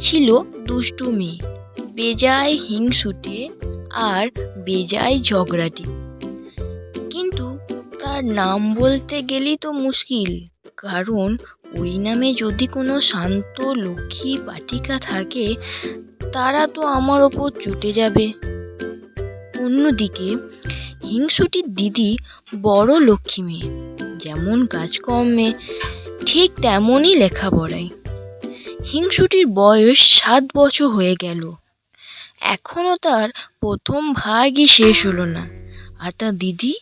ছিল দুষ্টু মেয়ে। বেজায় হিংসুটে আর বেজায় ঝগড়াটি। কিন্তু তার নাম বলতে গেলেই তো মুশকিল, কারণ ওই নামে যদি কোনো শান্ত লক্ষ্মী পাঠিকা থাকে, তারা তো আমার ওপর চটে যাবে। অন্যদিকে, হিংসুটির দিদি বড় লক্ষ্মী মেয়ে, যেমন কাজকর্মে ঠিক তেমনই লেখাপড়ায়। হিংসুটির বয়স সাত বছর হয়ে গেল। এখনও তার প্রথম ভাগই শেষ হলো না। আর তার দিদি?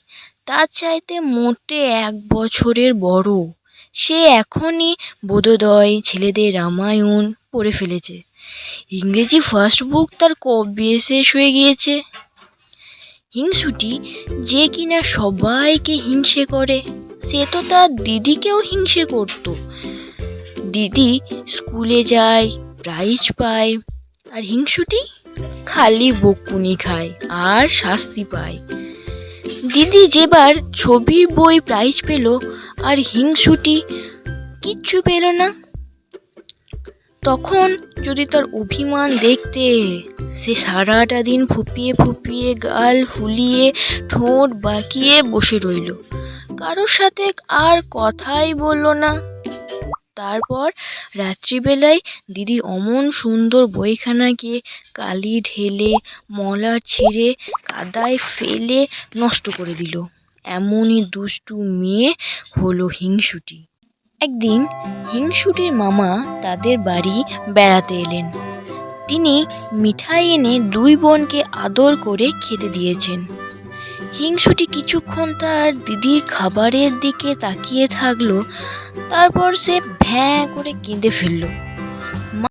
তার চাইতে মোটে এক বছরের বড়। সে এখনই বোধোদয় ছেলেদের রামায়ণ পড়ে ফেলেছে। ইংরেজি ফার্স্ট বুক তার কবে শেষ হয়ে গিয়েছে? হিংসুটি যে কিনা সবাইকে হিংসে করে, সে তো তার দিদিকেও হিংসে করত। দিদি স্কুলে যায় প্রাইজ পায়, আর হিংসুটি খালি বকুনি খায় আর শাস্তি পায়। দিদি যেবার ছবির বই প্রাইজ পেল আর হিংসুটি কিচ্ছু পেল না। তখন যদি তার অভিমান দেখতে, সে সারাটা দিন ফুপিয়ে ফুপিয়ে গাল ফুলিয়ে ঠোঁট বাঁকিয়ে বসে রইল। কারোর সাথে আর কথাই বলল না। তারপর রাত্রিবেলায় দিদির অমন সুন্দর বইখানাকে কালি ঢেলে, মলার ছিঁড়ে, কাদায় ফেলে নষ্ট করে দিল। এমনই দুষ্টু মেয়ে হলো হিংসুটি। একদিন হিংসুটির মামা তাদের বাড়ি বেড়াতে এলেন। তিনি মিঠাই এনে দুই বোনকে আদর করে খেতে দিয়েছেন। হিংসুটি কিছুক্ষণ তার দিদির খাবারের দিকে তাকিয়ে থাকল তারপর সে ভ্যাঁ করে কেঁদে ফেলল।